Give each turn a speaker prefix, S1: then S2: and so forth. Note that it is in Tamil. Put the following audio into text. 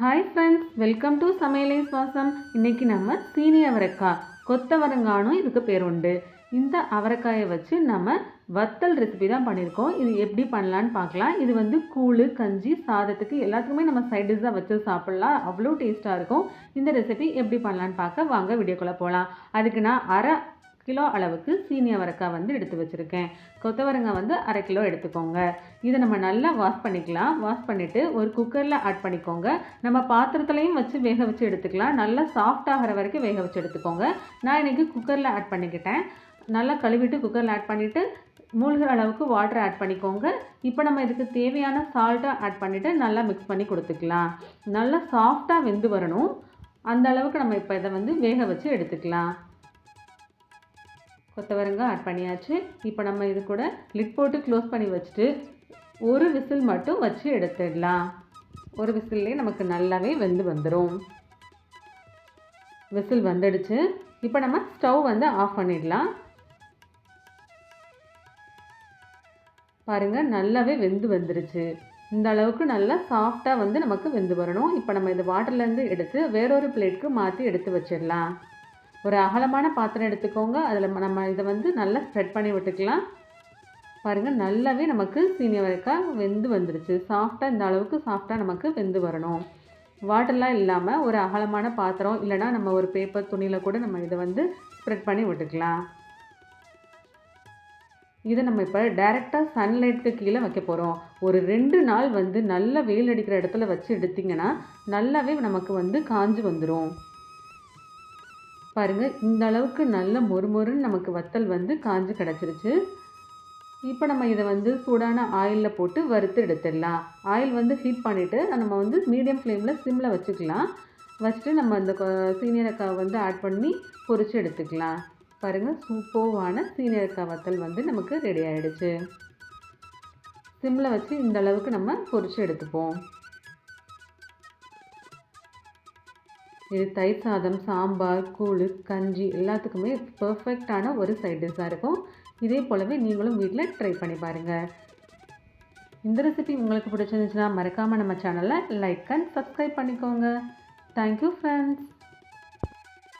S1: ஹாய் ஃப்ரெண்ட்ஸ் வெல்கம் டு சமையலை சுவாசம் இன்னைக்கு நம்ம சீனி அவரைக்காய் கொத்தவரங்கானும் இதுக்கு பேர் உண்டு. இந்த அவரைக்காயை வச்சு நம்ம வத்தல் ரெசிபி தான் பண்ணியிருக்கோம். இது எப்படி பண்ணலான்னு பார்க்கலாம். இது வந்து கூழ் கஞ்சி சாதத்துக்கு எல்லாத்துக்குமே நம்ம சைடிஷாக வச்சு சாப்பிட்லாம். அவ்வளோ டேஸ்ட்டாக இருக்கும். இந்த ரெசிபி எப்படி பண்ணலான்னு பார்க்க வாங்க வீடியோக்குள்ளே போகலாம். அதுக்கு நான் அரை கிலோ அளவுக்கு சீனி அவரைக்காய் வந்து எடுத்து வச்சுருக்கேன். கொத்தவரங்காய் வந்து அரை கிலோ எடுத்துக்கோங்க. இதை நம்ம நல்லா வாஷ் பண்ணிக்கலாம். வாஷ் பண்ணிவிட்டு ஒரு குக்கரில் ஆட் பண்ணிக்கோங்க. நம்ம பாத்திரத்துலையும் வச்சு வேக வச்சு எடுத்துக்கலாம். நல்லா சாஃப்ட் ஆகிற வரைக்கும் வேக வச்சு எடுத்துக்கோங்க. நான் இன்றைக்கி குக்கரில் ஆட் பண்ணிக்கிட்டேன். நல்லா கழுவிட்டு குக்கரில் ஆட் பண்ணிவிட்டு மூழ்கிற அளவுக்கு வாட்டர் ஆட் பண்ணிக்கோங்க. இப்போ நம்ம இதுக்கு தேவையான சால்ட்டை ஆட் பண்ணிவிட்டு நல்லா மிக்ஸ் பண்ணி கொடுத்துக்கலாம். நல்லா சாஃப்டாக வெந்து வரணும். அந்த அளவுக்கு நம்ம இப்போ இதை வந்து வேக வச்சு எடுத்துக்கலாம். கொத்தவரங்காய் ஆட் பண்ணியாச்சு. இப்போ நம்ம இது கூட லிட் போட்டு க்ளோஸ் பண்ணி வச்சுட்டு ஒரு விசில் மட்டும் வச்சு எடுத்துடலாம். ஒரு விசில்லே நமக்கு நல்லாவே வெந்து வந்துடும் விசில் வந்துடுச்சு. இப்போ நம்ம ஸ்டவ் வந்து ஆஃப் பண்ணிடலாம். பாருங்கள் நல்லாவே வெந்து வந்துருச்சு. இந்த அளவுக்கு நல்லா சாஃப்டாக வந்து நமக்கு வெந்து வரணும். இப்போ நம்ம இந்த வாட்டர்லேருந்து எடுத்து வேறொரு பிளேட்க்கு மாற்றி எடுத்து வச்சிடலாம். ஒரு அகலமான பாத்திரம் எடுத்துக்கோங்க. அதில் நம்ம இதை வந்து நல்லா ஸ்ப்ரெட் பண்ணி விட்டுக்கலாம். பாருங்கள் நல்லாவே நமக்கு சீனி வரைக்காய் வெந்து வந்துடுச்சு சாஃப்டாக இந்த அளவுக்கு சாஃப்டாக நமக்கு வெந்து வரணும். வாட்டர்லாம் இல்லாமல் ஒரு அகலமான பாத்திரம் இல்லைனா நம்ம ஒரு பேப்பர் துணியில் கூட நம்ம இதை வந்து ஸ்ப்ரெட் பண்ணி விட்டுக்கலாம். இதை நம்ம இப்போ டைரெக்டாக சன்லைட்டுக்கு கீழே வைக்க போகிறோம் ஒரு ரெண்டு நாள் வந்து நல்ல வெயில் அடிக்கிற இடத்துல வச்சு எடுத்திங்கன்னா நல்லாவே நமக்கு வந்து காஞ்சு வந்துடும் பாருங்கள் இந்த அளவுக்கு நல்ல மொறுமொறுன்னு நமக்கு வத்தல் வந்து காஞ்சு கிடச்சிருச்சு. இப்போ நம்ம இதை வந்து சூடான ஆயிலில் போட்டு வறுத்து எடுத்துடலாம். ஆயில் வந்து ஹீட் பண்ணிவிட்டு நம்ம வந்து மீடியம் ஃப்ளேமில் சிம்மில் வச்சுக்கலாம். வச்சுட்டு நம்ம அந்த சீனியரக்காய் வந்து ஆட் பண்ணி பொரித்து எடுத்துக்கலாம். பாருங்கள் சூப்பர்வான சீனியரக்காய் வத்தல் வந்து நமக்கு ரெடி ஆகிடுச்சு சிம்மில் வச்சு இந்த அளவுக்கு நம்ம பொரித்து எடுத்துப்போம். இது தயிர் சாதம் சாம்பார் கூழ் கஞ்சி எல்லாத்துக்குமே பர்ஃபெக்டான ஒரு சைட் டிஷ்ஷாக இருக்கும். இதே போலவே நீங்களும் வீட்டில் ட்ரை பண்ணி பாருங்கள் இந்த ரெசிபி உங்களுக்கு பிடிச்சிருந்துச்சுன்னா மறக்காமல் நம்ம சேனலை லைக் அண்ட் சப்ஸ்கிரைப் பண்ணிக்கோங்க. Thank you friends